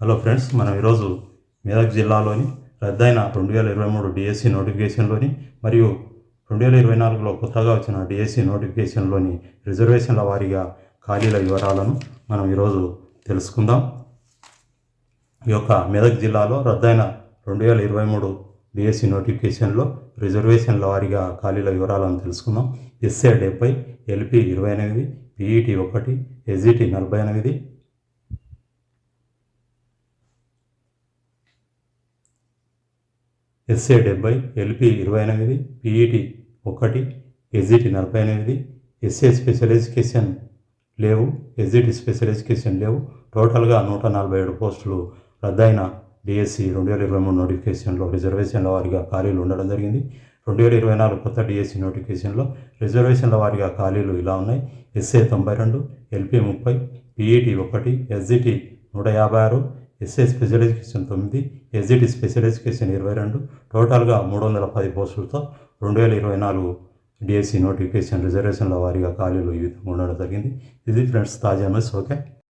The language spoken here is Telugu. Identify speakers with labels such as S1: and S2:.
S1: హలో ఫ్రెండ్స్ మనం ఈరోజు మెదక్ జిల్లాలోని రద్దయిన రెండు వేల ఇరవై మూడు డిఎస్సి నోటిఫికేషన్లోని మరియు రెండు వేల ఇరవై నాలుగులో కొత్తగా వచ్చిన డిఎస్సి నోటిఫికేషన్లోని రిజర్వేషన్ల వారీగా ఖాళీల వివరాలను మనం ఈరోజు తెలుసుకుందాం. ఈ యొక్క మెదక్ జిల్లాలో రద్దయిన రెండు వేల ఇరవై మూడు డిఎస్సి నోటిఫికేషన్లో రిజర్వేషన్ల వారీగా ఖాళీల వివరాలను తెలుసుకుందాం. ఎస్ఏ డెబ్బై ఎల్పి ఇరవై ఎనిమిది పిఈటి ఒకటి ఎస్జిటి నలభై ఎనిమిది ఎస్ఏ డెబ్బై ఎల్పి ఇరవై ఎనిమిది పీఈటీ ఒకటి ఎస్జిటి నలభై ఎనిమిది ఎస్ఏ స్పెషల్ ఎడ్యుకేషన్ లేవు S G T special education లేవు. టోటల్గా నూట నలభై ఏడు పోస్టులు రద్దయిన డిఎస్సి రెండు వేల ఇరవై మూడు నోటిఫికేషన్లో రిజర్వేషన్ల వారిగా ఖాళీలు ఉండడం జరిగింది. రెండు వేల ఇరవై నాలుగు కొత్త డిఎస్సి నోటిఫికేషన్లో రిజర్వేషన్ల వారిగా ఖాళీలు ఇలా ఉన్నాయి. ఎస్ఏ తొంభై రెండు ఎల్పి ముప్పై పీఈటీ ఒకటి ఎస్జిటి నూట యాభై ఆరు ఎస్ఏ స్పెషల్ ఎడ్యుకేషన్ తొమ్మిది S G T special education ఇరవై రెండు టోటల్గా మూడు వందల పది పోస్టులతో రెండు వేల ఇరవై నాలుగు డిఎస్సి నోటిఫికేషన్ రిజర్వేషన్ల వారీగా ఖాళీలు ఈ విధంగా ఉండడం జరిగింది. ఇది ఫ్రెండ్స్ తాజా న్యూస్. ఓకే.